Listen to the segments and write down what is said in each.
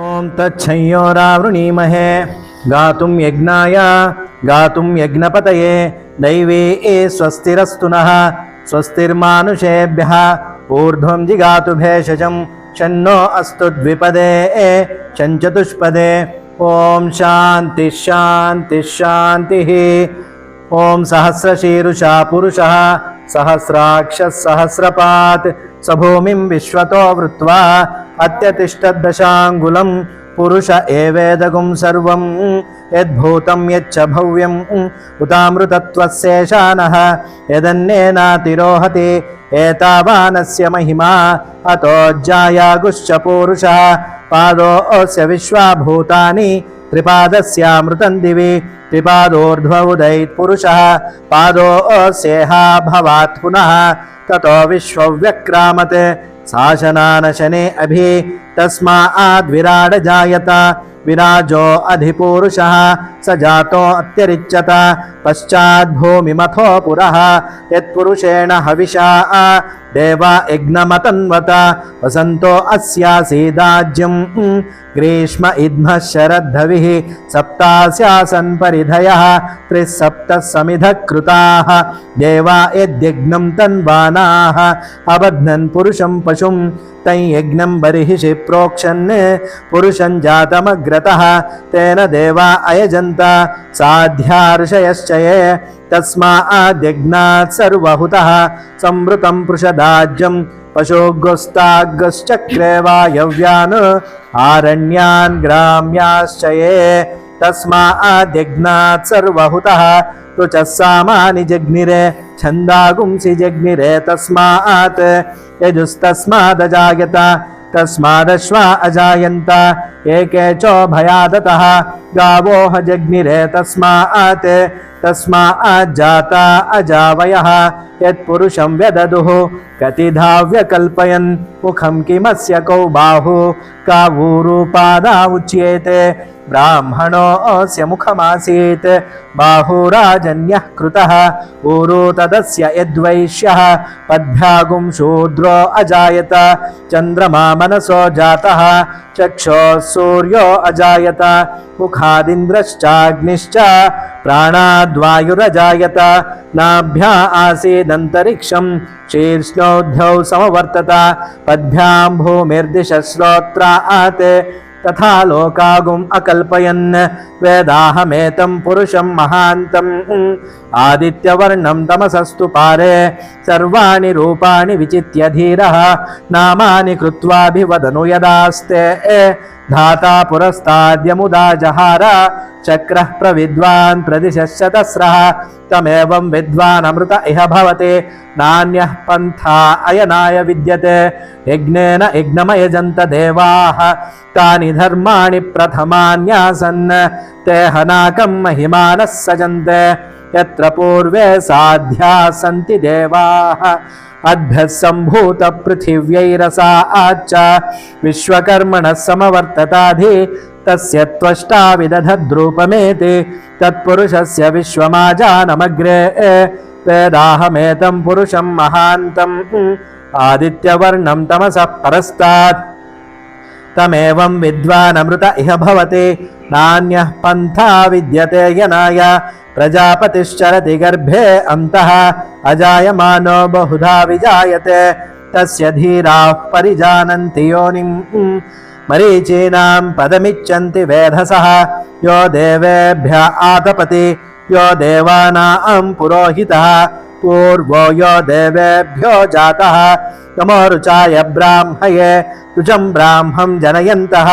ఓం తచ్చంయోరావృణీమహే గాతుం యజ్ఞాయ గాతుం యజ్ఞపతయే దైవే ఏ స్వస్తిరస్తునః స్వస్తిర్మానుషేభ్య ఊర్ధ్వం జిగాతు భేషజం షన్నో అస్తు ద్విపదే చంచతుష్పదే ఓం శాంతి శాంతి శాంతి ఓం సహస్రశీరుషా పురుష సహస్రాక్ష సహస్రపాత్ సభూమిం విశ్వతో వృత్వా అత్యతిష్టదశాంగులం పురుష ఏవేదగుం సర్వం యద్భూతం యచ్చ భవ్యం ఉతామృతత్వశేషాన యదన్నేనాతిరోహతి ఏతావానస్య మహిమా అతోజ్జాయాగుశ్చ పూరుష పాదోస్య విశ్వాభూతాని త్రిపాదస్యామృతం దివి త్రిపాదోర్ధ్వ ఉదయత్ పురుష పాదోస్యేహా భవాత్ పునః తతో విశ్వవ్యక్రామత్ शासनानशने अभि तस्माद्विराड जायत विराजो अधिपूरुषः स जातोऽत्यरिच्यत पश्चाद्भूमिमथो पुरः यत्पुरुषेण हविषा దేవయజ్ఞమతన్వత వసంతో అస్యాసీదాజ్యం. గ్రీష్మ ఇద్మ శరద్ధవి సప్తాస్యాసన్ పరిధయ త్రిసప్త సమిధ కృతా. దేవా యజ్ఞం తన్వానా అబధ్నన్ పురుషం పశుం తై యజ్ఞం బర్హిషి ప్రోక్షన్ పురుషం జాతమగ్రత. తేన దేవా అయజంత సాధ్యార్షయశ్చయే తస్మాద్యజ్ఞాత్ సర్వహుత సంవృతం పృషదాజ్యం పశోగ్రస్తాగ్రశ్చక్రే వాయవ్యాన్ ఆరణ్యాన్ గ్రామ్యాశ్చయే తస్మాద్యజ్ఞాత్ సర్వహుత త్వచస్సామాని జగ్నిరే ఛందాగుంసి జగ్నిరే తస్మాత్ యజుస్తస్మాదజాయత తస్మాదశ్వ అజాయంత ఏకే చోభయాదత गावो हजग्निरे तस्मात्। एके चोभयादतः गावोह जग्निरे तस्मात् तस्माज्जाता अजावयः यत्पुरुषं व्यददुः कतिधाव्यकल्पयन् मुखं किमस्य कौ बाहु कावूरूपादा उच्येते ब्राह्मणोऽस्य मुखमासीत् बाहुराजन्यः कृतः ऊरू तदस्य यद्वैश्यः पद्भ्यागुं शूद्रो अजायत चन्द्रमा मनसो जातः चक्षोः सूर्यो अजायत मुखादिन्द्रश्चाग्निश्च प्राणाद्वायुरजायत नाभ्या आसीदन्तरिक्षं शीर्ष्णोऽध्यौ समवर्तत पद्भ्यां भूमिर्दिशश्रोत्रात् तथा लोकागुम् अकल्पयन् वेदाहमेतं पुरुषं महान्तम् आदित्यवर्णं तमसस्तु पारे सर्वाणि रूपाणि विचित्य धीरः नामानि कृत्वाभिवदनु यदास्ते ధాతా పురస్తాద్యముదా జహార చక్ర ప్రవిద్వాన్ ప్రదిశతస్రః తమేవం విద్వాన్ అమృత ఇహ భవతే నాణ్య పంథా అయనాయ విద్యతే యజ్ఞేన యజ్ఞమయజంత దేవాః తాని ధర్మాణి ప్రథమాన్యాసన్ తే హనాకం మహిమానస్సజంతే यत्र पूर्वे साध्या सन्ति देवाः अद्भ्यः सम्भूतपृथिव्यैरसा आच्च विश्वकर्मणः समवर्तताधि तस्य त्वष्टा विदधद्रूपमेति तत्पुरुषस्य विश्वमाजानमग्रे वेदाहमेतं पुरुषं महान्तम् आदित्यवर्णं तमसः परस्तात् तमेवं विद्वानमृत इह भवति नान्यः पन्था विद्यते यनाय प्रजापतिश्चरति गर्भे अन्तः अजायमानो बहुधा विजायते तस्य धीराः परिजानन्ति योनिम् मरीचीनां पदमिच्छन्ति वेधसः यो देवेभ्य आतपति यो देवानां पुरोहितः पूर्वो यो देवेभ्यो जातः नमो रुचाय ब्राह्मये रुचं ब्राह्मं जनयन्तः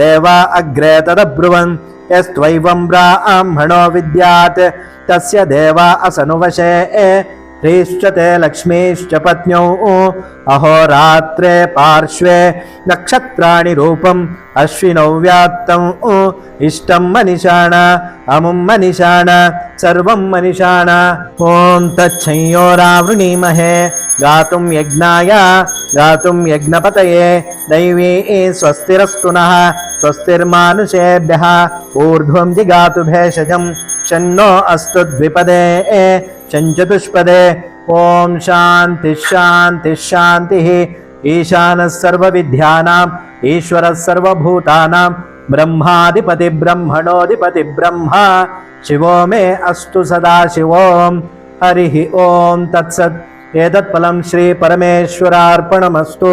देवा अग्रे तदब्रुवन् यस्त्वैवं ब्राह्मणो विद्यात् तस्य देवा असनुवशे ह्रीश्च ते लक्ष्मीश्च पत्न्यौ अहोरात्रे पार्श्वे नक्षत्राणि रूपम् अश्विनौ व्यात्तम् इष्टं मनिषाण अमुं मनिषाण सर्वं मनिषाण ॐ तच्छंयोरावृणीमहे गातुं यज्ञाय गातुं यज्ञपतये दैवी स्वस्तिरस्तु नः स्वस्तिर्मानुषेभ्यः ऊर्ध्वं जिगातु भेषजं शन्नो अस्तु द्विपदे चञ्चतुष्पदे ॐ शान्तिश्शान्तिश्शान्तिः ईशानः सर्वविद्यानाम् ईश्वरः सर्वभूतानां ब्रह्माधिपतिब्रह्मणोऽधिपतिब्रह्मा शिवो मे अस्तु सदा शिवों हरिः ॐ तत्सत् एतत्फलं श्रीपरमेश्वरार्पणमस्तु